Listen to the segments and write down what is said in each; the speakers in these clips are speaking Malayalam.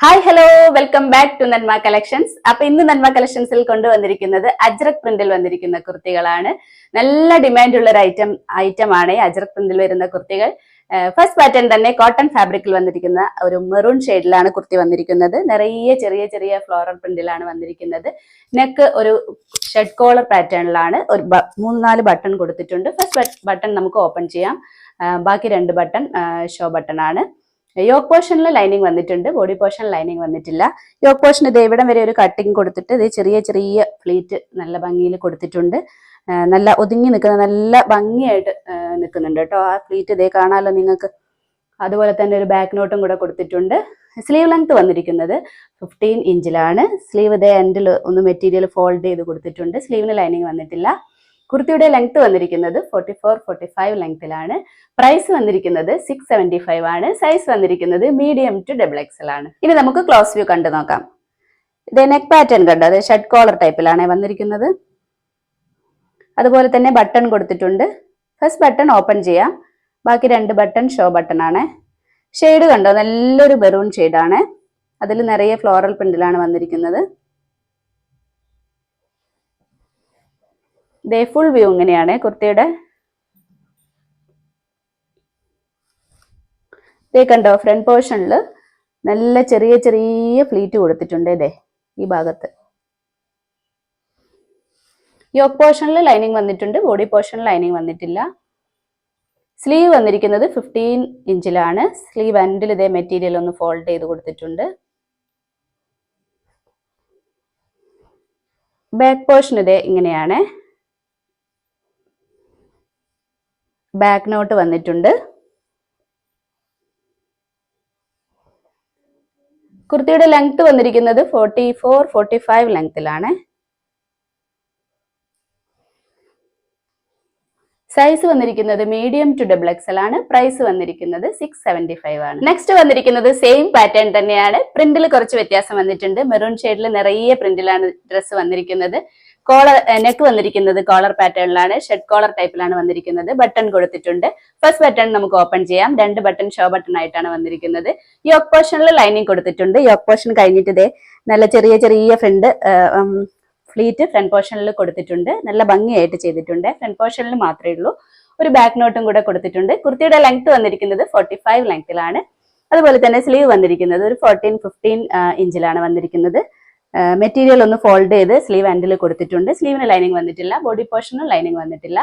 Hi hello welcome back to Nanma collections അപ്പൊ ഇന്ന് നന്മ കളക്ഷൻസിൽ കൊണ്ടുവന്നിരിക്കുന്നത് അജ്രക് പ്രിന്റിൽ വന്നിരിക്കുന്ന കുർത്തികളാണ്. നല്ല ഡിമാൻഡ് ഉള്ള ഒരു ഐറ്റം ഐറ്റം ആണ് അജ്രക് പ്രിന്റിൽ വരുന്ന കുർത്തികൾ. ഫസ്റ്റ് പാറ്റേൺ തന്നെ കോട്ടൺ ഫാബ്രിക്കിൽ വന്നിരിക്കുന്ന ഒരു മെറൂൺ ഷെയ്ഡിലാണ് കുർത്തി വന്നിരിക്കുന്നത്. നിറയെ ചെറിയ ചെറിയ ഫ്ലോറൽ പ്രിന്റിലാണ് വന്നിരിക്കുന്നത്. നെക്ക് ഒരു ഷെഡ് കോളർ പാറ്റേണിലാണ് ഒരു മൂന്ന് നാല് ബട്ടൺ കൊടുത്തിട്ടുണ്ട്. ഫസ്റ്റ് ബട്ടൺ നമുക്ക് ഓപ്പൺ ചെയ്യാം. ബാക്കി രണ്ട് ബട്ടൺ ഷോ ബട്ടൺ ആണ്. യോക്ക് പോർഷനിൽ ലൈനിങ് വന്നിട്ടുണ്ട്. ബോഡി പോർഷൻ ലൈനിങ് വന്നിട്ടില്ല. യോക്ക് പോർഷൻ ഇത് ഇവിടം വരെ ഒരു കട്ടിങ് കൊടുത്തിട്ട് ഇത് ചെറിയ ചെറിയ ഫ്ലീറ്റ് നല്ല ഭംഗിയിൽ കൊടുത്തിട്ടുണ്ട്. നല്ല ഒതുങ്ങി നിൽക്കുന്ന നല്ല ഭംഗിയായിട്ട് നിൽക്കുന്നുണ്ട് കേട്ടോ. ആ ഫ്ലീറ്റ് ഇതേ കാണാമല്ലോ നിങ്ങൾക്ക്. അതുപോലെ തന്നെ ഒരു ബാക്ക് നോട്ടും കൂടെ കൊടുത്തിട്ടുണ്ട്. സ്ലീവ് ലെങ്ത് വന്നിരിക്കുന്നത് ഫിഫ്റ്റീൻ ഇഞ്ചിലാണ് സ്ലീവ് ഇതേ എൻഡിൽ ഒന്ന് മെറ്റീരിയൽ ഫോൾഡ് ചെയ്ത് കൊടുത്തിട്ടുണ്ട്. സ്ലീവിന് ലൈനിങ് വന്നിട്ടില്ല. കുർത്തിയുടെ ലെങ്ത് വന്നിരിക്കുന്നത് ഫോർട്ടി ഫോർ ഫോർട്ടി ഫൈവ് ലെങ്ത്തിലാണ് പ്രൈസ് വന്നിരിക്കുന്നത് സിക്സ് സെവന്റി ഫൈവ് ആണ്. സൈസ് വന്നിരിക്കുന്നത് മീഡിയം ടു ഡബിൾ എക്സൽ ആണ്. ഇനി നമുക്ക് ക്ലോസ് വ്യൂ കണ്ടു നോക്കാം. ഇത് നെക്ക് പാറ്റേൺ കണ്ടോ? അത് ഷർട്ട് കോളർ ടൈപ്പിലാണ് വന്നിരിക്കുന്നത്. അതുപോലെ തന്നെ ബട്ടൺ കൊടുത്തിട്ടുണ്ട്. ഫസ്റ്റ് ബട്ടൺ ഓപ്പൺ ചെയ്യാം. ബാക്കി രണ്ട് ബട്ടൺ ഷോ ബട്ടൺ ആണ്. ഷെയ്ഡ് കണ്ടോ? നല്ലൊരു ബെറൂൺ ഷെയ്ഡാണ് അതിൽ നിറയെ ഫ്ലോറൽ പ്രിന്റിലാണ് വന്നിരിക്കുന്നത്. ദേ ഫുൾ വ്യൂ ഇങ്ങനെയാണ് കുർത്തിയുടെ. ദേ കണ്ടോ ഫ്രണ്ട് പോർഷനിൽ നല്ല ചെറിയ ചെറിയ ഫ്ലീറ്റ് കൊടുത്തിട്ടുണ്ട് ഇതേ ഈ ഭാഗത്ത്. യോക്ക് പോർഷനിൽ ലൈനിങ് വന്നിട്ടുണ്ട് ബോഡി പോർഷനിൽ ലൈനിങ് വന്നിട്ടില്ല. സ്ലീവ് വന്നിരിക്കുന്നത് ഫിഫ്റ്റീൻ ഇഞ്ചിലാണ്. സ്ലീവ് എൻഡിൽ ഇതേ മെറ്റീരിയൽ ഒന്ന് ഫോൾഡ് ചെയ്ത് കൊടുത്തിട്ടുണ്ട്. ബാക്ക് പോർഷൻ ഇതേ ഇങ്ങനെയാണ്. ബാക്ക് നോട്ട് വന്നിട്ടുണ്ട്. കുർത്തിയുടെ ലെങ്ത് വന്നിരിക്കുന്നത് ഫോർട്ടി ഫോർ ഫോർട്ടി ഫൈവ് ലെങ്ത്തിലാണ് സൈസ് വന്നിരിക്കുന്നത് മീഡിയം ടു ഡബിൾ എക്സൽ ആണ്. പ്രൈസ് വന്നിരിക്കുന്നത് സിക്സ് സെവന്റി ഫൈവ് ആണ്. നെക്സ്റ്റ് വന്നിരിക്കുന്നത് സെയിം പാറ്റേൺ തന്നെയാണ്. പ്രിന്റിൽ കുറച്ച് വ്യത്യാസം വന്നിട്ടുണ്ട്. മെറൂൺ ഷെയ്ഡിൽ നിറയെ പ്രിന്റിലാണ് ഡ്രസ്സ് വന്നിരിക്കുന്നത്. കോളർ നെക്ക് വന്നിരിക്കുന്നത് കോളർ പാറ്റേണിലാണ് ഷെഡ് കോളർ ടൈപ്പിലാണ് വന്നിരിക്കുന്നത്. ബട്ടൺ കൊടുത്തിട്ടുണ്ട്. ഫസ്റ്റ് ബട്ടൺ നമുക്ക് ഓപ്പൺ ചെയ്യാം. രണ്ട് ബട്ടൺ ഷോ ബട്ടൺ ആയിട്ടാണ് വന്നിരിക്കുന്നത്. യോക്ക് പോർഷനിൽ ലൈനിങ് കൊടുത്തിട്ടുണ്ട്. യോക്ക് പോർഷൻ കഴിഞ്ഞിട്ട് ഇതേ നല്ല ചെറിയ ചെറിയ ഫ്രണ്ട് ഫ്ലീറ്റ് ഫ്രണ്ട് പോർഷനിൽ കൊടുത്തിട്ടുണ്ട്. നല്ല ഭംഗിയായിട്ട് ചെയ്തിട്ടുണ്ട്. ഫ്രണ്ട് പോർഷനിൽ മാത്രമേ ഉള്ളൂ. ഒരു ബാക്ക് നോട്ടും കൂടെ കൊടുത്തിട്ടുണ്ട്. കുർത്തിയുടെ ലെങ്ത് വന്നിരിക്കുന്നത് ഫോർട്ടി ഫൈവ് ലെങ്ത്തിലാണ് അതുപോലെ തന്നെ സ്ലീവ് വന്നിരിക്കുന്നത് ഒരു ഫോർട്ടീൻ ഫിഫ്റ്റീൻ ഇഞ്ചിലാണ് വന്നിരിക്കുന്നത്. മെറ്റീരിയൽ ഒന്ന് ഫോൾഡ് ചെയ്ത് സ്ലീവ് ആൻഡിൽ കൊടുത്തിട്ടുണ്ട്. സ്ലീവിന് ലൈനിങ് വന്നിട്ടില്ല ബോഡി പോർഷനും ലൈനിങ് വന്നിട്ടില്ല.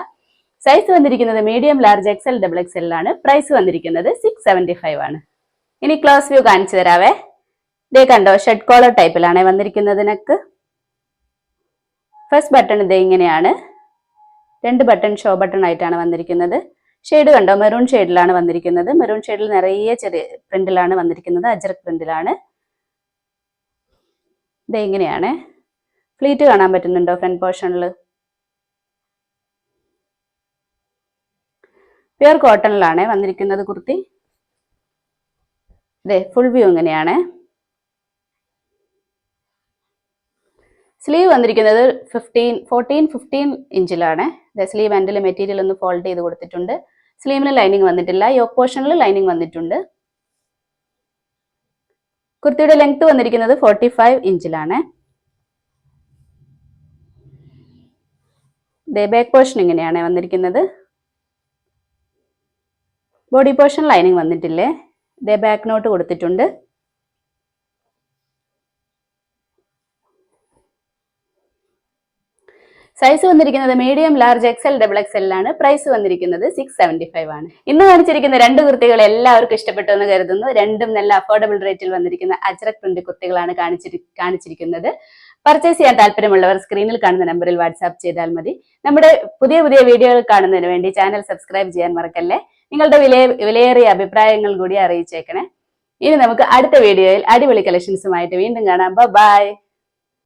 സൈസ് വന്നിരിക്കുന്നത് മീഡിയം ലാർജ് എക്സൽ ഡബിൾ എക്സലിലാണ് പ്രൈസ് വന്നിരിക്കുന്നത് സിക്സ് സെവന്റി ഫൈവ് ആണ്. ഇനി ക്ലോസ് വ്യൂ കാണിച്ചു തരാവേ. ഇതേ കണ്ടോ ഷെഡ് കോളർ ടൈപ്പിലാണ് വന്നിരിക്കുന്നതിനക്ക് ഫസ്റ്റ് ബട്ടൺ ഇതേ ഇങ്ങനെയാണ്. രണ്ട് ബട്ടൺ ഷോ ബട്ടൺ ആയിട്ടാണ് വന്നിരിക്കുന്നത്. ഷെയ്ഡ് കണ്ടോ മെറൂൺ ഷെയ്ഡിലാണ് വന്നിരിക്കുന്നത്. മെറൂൺ ഷെയ്ഡിൽ നിറയെ ചെറിയ പ്രിന്റിലാണ് വന്നിരിക്കുന്നത്. അജറക് പ്രിന്റിലാണ് ഇത് ഇങ്ങനെയാണ്. ഫ്ലീറ്റ് കാണാൻ പറ്റുന്നുണ്ടോ ഫ്രണ്ട് പോർഷനിൽ പ്യുർ കോട്ടണിലാണ് വന്നിരിക്കുന്നത് കുർത്തി. ഇതേ ഫുൾ വ്യൂ ഇങ്ങനെയാണ്. സ്ലീവ് വന്നിരിക്കുന്നത് ഫിഫ്റ്റീൻ ഫോർട്ടീൻ ഫിഫ്റ്റീൻ ഇഞ്ചിലാണ് സ്ലീവ് ആൻഡിൽ മെറ്റീരിയൽ ഒന്ന് ഫോൾഡ് ചെയ്ത് കൊടുത്തിട്ടുണ്ട്. സ്ലീവിന് ലൈനിങ് വന്നിട്ടില്ല. യോക്ക് പോർഷനിൽ ലൈനിങ് വന്നിട്ടുണ്ട്. കുർത്തിയുടെ ലെങ്ത് വന്നിരിക്കുന്നത് ഫോർട്ടി ഫൈവ് ഇഞ്ചിലാണ് ബാക്ക് പോർഷൻ ഇങ്ങനെയാണ് വന്നിരിക്കുന്നത്. ബോഡി പോർഷൻ ലൈനിങ് വന്നിട്ടില്ലേ? ദേ ബാക്ക് നോട്ട് കൊടുത്തിട്ടുണ്ട്. സൈസ് വന്നിരിക്കുന്നത് മീഡിയം ലാർജ് എക്സൽ ഡബിൾ എക്സലിലാണ് പ്രൈസ് വന്നിരിക്കുന്നത് സിക്സ് സെവന്റി ഫൈവ് ആണ്. ഇന്ന് കാണിച്ചിരിക്കുന്ന രണ്ട് കുർത്തികൾ എല്ലാവർക്കും ഇഷ്ടപ്പെട്ടു എന്ന് കരുതുന്നു. രണ്ടും നല്ല അഫോർഡബിൾ റേറ്റിൽ വന്നിരിക്കുന്ന അജ്രക് പ്രിന്റ് കുർത്തികളാണ് കാണിച്ചിരി കാണിച്ചിരിക്കുന്നത്. പർച്ചേസ് ചെയ്യാൻ താല്പര്യമുള്ളവർ സ്ക്രീനിൽ കാണുന്ന നമ്പറിൽ വാട്സാപ്പ് ചെയ്താൽ മതി. നമ്മുടെ പുതിയ പുതിയ വീഡിയോകൾ കാണുന്നതിന് വേണ്ടി ചാനൽ സബ്സ്ക്രൈബ് ചെയ്യാൻ മറക്കല്ലേ? നിങ്ങളുടെ വിലയ വിലയേറിയ അഭിപ്രായങ്ങൾ കൂടി അറിയിച്ചേക്കണേ. ഇനി നമുക്ക് അടുത്ത വീഡിയോയിൽ അടിപൊളി കളക്ഷൻസുമായിട്ട് വീണ്ടും കാണാം. ബൈ